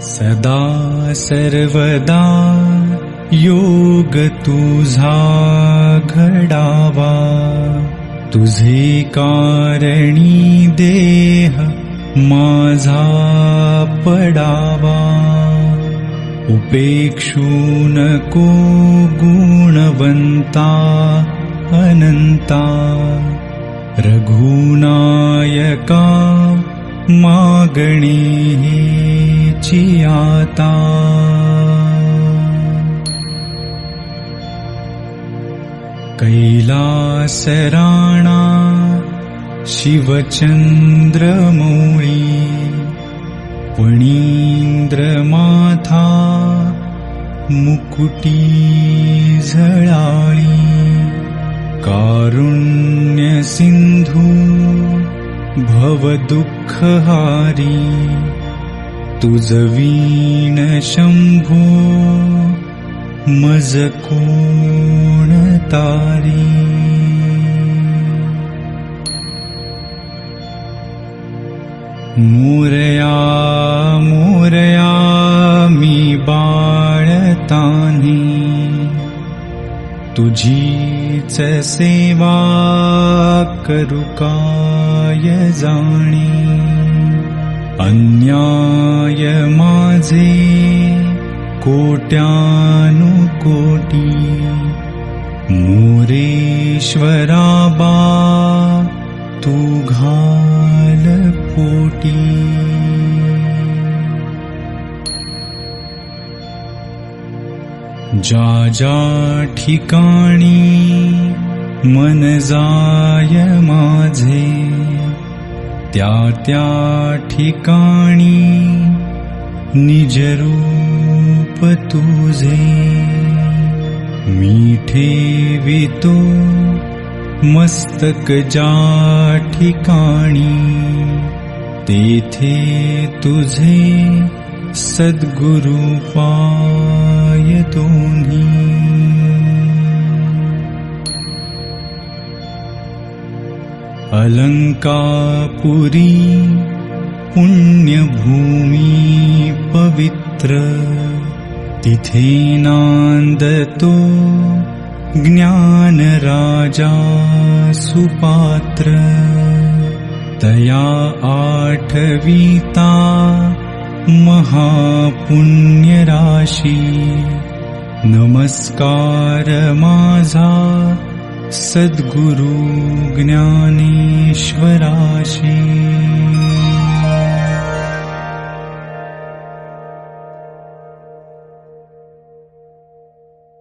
सदा सर्वदा योग तुझा घडावा। तुझे कारणी देह माझा पडावा। उपेक्षू नको गुणवन्ता अनन्ता रघुनायका मागणी चियाता कैलासराणा शिवचन्द्रमौळी पणीन्द्रमाथा मुकुटी झळाळी कारुण्यसिन्धु भवदुःखहारी तुजवीण शम्भो मजकोणतारी। मोरया मोरया मी बाळतानी। तुझीच सेवा करू काय जाणी अन्याय माझे कोट्यानुकोटी मोरेश्वराबा तू जा ठिकाणी मन जाय माझे त्या त्या ठिकाणी निजरूप तुझे मीठे वितो मस्तक जा ठिकाणी तेथे तुझे सद्गुरु पाय दोन्ही अलङ्कापुरी पुण्यभूमि पवित्र। तिथे नान्दतो ज्ञानराजा सुपात्र। तया आठवीता महापुण्यराशि। नमस्कार माझा सद्गुरु ज्ञानेश्वराशि